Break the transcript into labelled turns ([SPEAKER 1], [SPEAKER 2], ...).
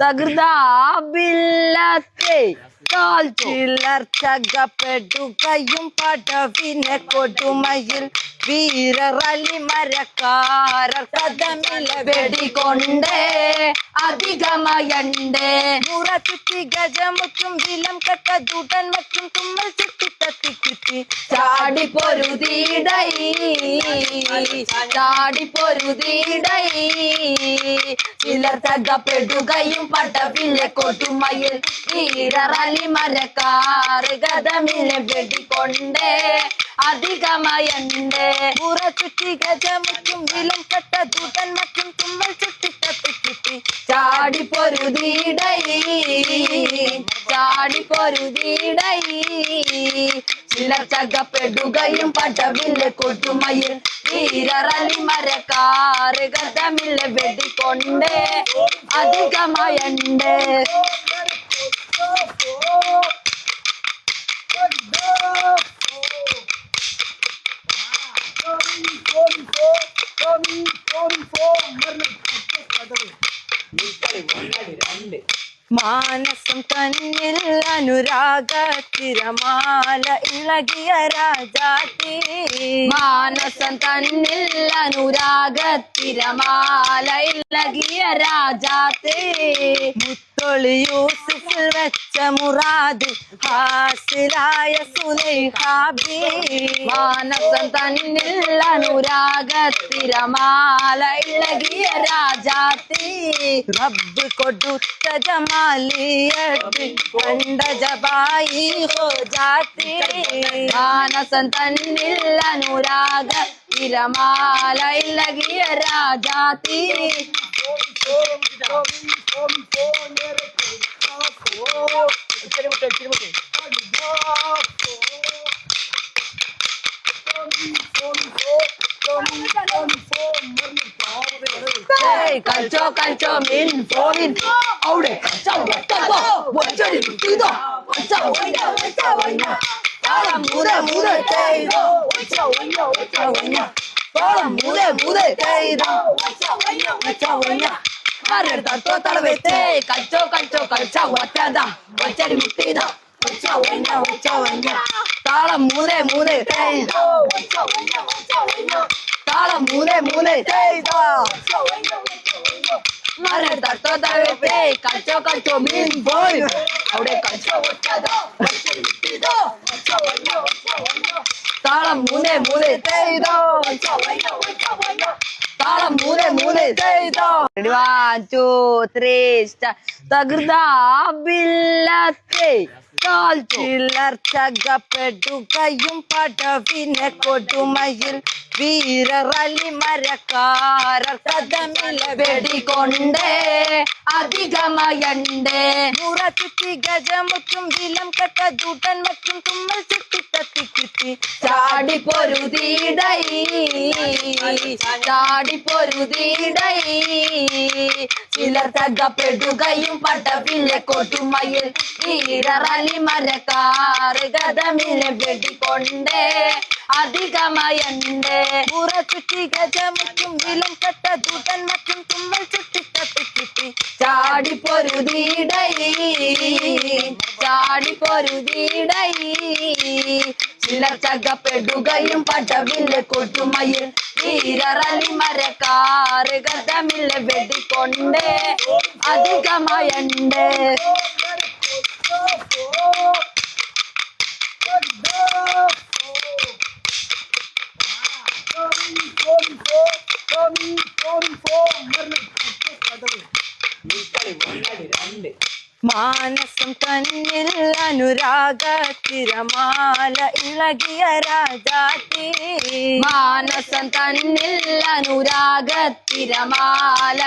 [SPEAKER 1] തകൃതാബില്ലത്തെ ചിലർച്ചകപ്പെടുകയും പടവിനെ കൊടുമയിൽ വീരറലി മരക്കാരർ കഥമില വെടികൊണ്ടേ അധികമയണ്ടേ. മുറ ചുറ്റി ഗജമുറ്റും വിലം കെട്ട ദുടൻ മറ്റും തുമ്മൽ ചുറ്റി തത്തി കുത്തി. ചാടി പൊരുതീടൈ ചാടി പൊരുതീടൈ ചിലർ തകപ്പെടുകയും പടവിനെ കൊടുമയിൽ വീരറലി മരക്കാറ് ഗതമിലെ വെടികൊണ്ടേ അധികമയണ്ടേ മുറ ചുറ്റി ഗജമുറ്റും വിലം കെട്ട ജുടൻ മറ്റും തുമ്മൽ ചുറ്റി തത്തി കുത്തി ചാടി പൊരുതീടൈ ചാടി പൊരുതീടൈ ചിലർ ചകപ്പെടുകയും പടവിലെ കൊട്ടുമയിൽ വീരറലി മരക്കാറ് ഗതമില്ല വെടിക്കൊണ്ടേ അധികമയണ്ടേ മാനസം തന്നിൽ അനുരാഗത്തിരമാല ഇളകിയ രാജാത്തി മാനസം തന്നിൽ അനുരാഗത്തിരമാല ഇളകിയ രാജാത്തി മുത്തൊളി യൂസുഫിൽ വെച്ച മുറാദ് ഹാസിലായ സുലൈഹാബി മാനസം തന്നിൽ അനുരാഗത്തിരമാല ഇളകിയ രാജാത്തി. റബ്ബ് കൊടുത്ത ജമാലിയത്ത് കണ്ട ജബായി ഹോ ജാത്തി. മാനസം തന്നിൽ അനുരാഗ തിരമാല ഇളകിയ രാജാത്തി. 소리다. 이리 못해, 이리 못해. 간초 간초 민포민 어우레 간초가 무대 무대 대이다 원절 원야 원절 원야 Barrer tanto tarbete, calcho, calcho, calcha, guateada, guachari mutida, guacha, buena, guacha, buena. Tala, mude, mude, teida, guacha, buena, guacha, buena. Tala, mude, mude, teida, guacha, tanto tarbete, calcho, calcho, min boy. Ahora calcho, guateada, guachari mutida, guacha, buena, guacha, buena. Tala, mude, mude, teida, guacha, buena, guacha. താളം മൂന്ന് മൂന്ന് ചെയ്തോ one two three star തകൃതാബില്ലത്തെ ചിലർച്ചകപ്പെടുകയും പടവിനെ കൊടുമയിൽ വീരറലി മരക്കാരർ കഥമില വെടികൊണ്ടേ അധികമയണ്ടേ. മുറ ചുറ്റി ഗജമുറ്റും വിലം കെട്ട ദൂട്ടൻ മറ്റും തുമ്മൽ ചുറ്റി തത്തി ചുറ്റി ചാടി പൊരുതീടൈ ചാടി പൊരുതീടൈ ചിലർ ചകപ്പെടുകയും പടവിനെ കൊടുമയിൽ വീരറലി മരക്കാറ് ഗതമിലെ വെടികൊണ്ടേ അധികമയണ്ടേ പുറ ചുറ്റി ഗജമുറ്റും വിലം കെട്ട ദൂതൻ മറ്റും തുമ്മൽ ചുറ്റി തട്ടി ചുറ്റി ചാടി പൊരുതീടൈ ചാടി പൊരുതീടൈ ചിലർ ചകപ്പെടുകയും പടവിലെ കൊട്ടുമയിൽ വീരറലി മരക്കാറ് ഗതമില്ല വെടിക്കൊണ്ടേ അധികമയണ്ടേ മാനസം തന്നിൽ അനുരാഗത്തിരമാല ഇളകിയ രാജാത്തി മാനസം തന്നിൽ അനുരാഗ തിരമാല